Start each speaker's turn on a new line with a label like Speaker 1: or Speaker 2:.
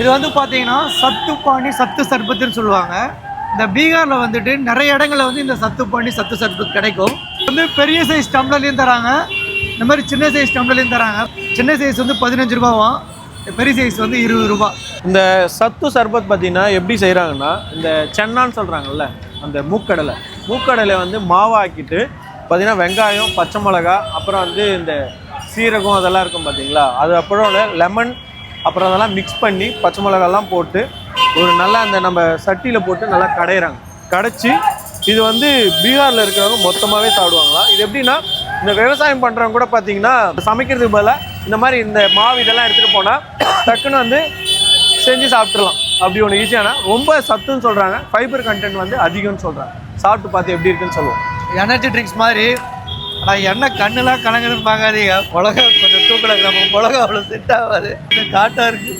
Speaker 1: இது வந்து பார்த்தீங்கன்னா சத்து பாணி சத்து சர்பத்துன்னு சொல்லுவாங்க. இந்த பீகாரில் வந்துட்டு நிறைய இடங்களில் வந்து இந்த சத்து பாணி சத்து சர்பத் கிடைக்கும். வந்து பெரிய சைஸ் டம்ளர்லையும் தராங்க. இந்த மாதிரி சின்ன சைஸ் டம்ளர்லையும் தராங்க. சின்ன சைஸ் வந்து பதினஞ்சு ரூபாவும் பெரிய சைஸ் வந்து இருபது ரூபா.
Speaker 2: இந்த சத்து சர்பத் பார்த்தீங்கன்னா எப்படி செய்கிறாங்கன்னா இந்த சென்னான்னு சொல்கிறாங்கல்ல அந்த மூக்கடலை. மூக்கடலை வந்து மாவாக்கிட்டு பார்த்தீங்கன்னா வெங்காயம் பச்சை மிளகா அப்புறம் வந்து இந்த சீரகம் அதெல்லாம் இருக்கும் பார்த்தீங்களா அது அப்புறம் லெமன் அப்புறம் அதெல்லாம் மிக்ஸ் பண்ணி பச்சை மிளகாலாம் போட்டு ஒரு நல்லா அந்த நம்ம சட்டியில் போட்டு நல்லா கடையிறாங்க. கடைச்சி இது வந்து பீகாரில் இருக்கிறவங்க மொத்தமாகவே சாப்பிடுவாங்களா? இது எப்படின்னா இந்த விவசாயம் பண்ணுறவங்க கூட பார்த்தீங்கன்னா சமைக்கிறதுக்கு பதிலாக இந்த மாதிரி இந்த மாவு இதெல்லாம் எடுத்துகிட்டு போனால் டக்குன்னு வந்து செஞ்சு சாப்பிட்றலாம் அப்படி ஒன்று ஈஸியான ரொம்ப சத்துன்னு சொல்கிறாங்க ஃபைபர் கண்டென்ட் வந்து அதிகம்னு சொல்கிறாங்க சாப்பிட்டு பார்த்து எப்படி இருக்குன்னு சொல்லுவோம்.
Speaker 1: எனர்ஜி ட்ரிங்க்ஸ் மாதிரி ஆனால் எண்ணெய் கண்ணுலாம் கலங்குதுன்னு பார்க்காதீங்க. உலக தூக்கலை நம்ம மிளகா அவ்வளோ செட் ஆகாது. காட்டாக இருக்குது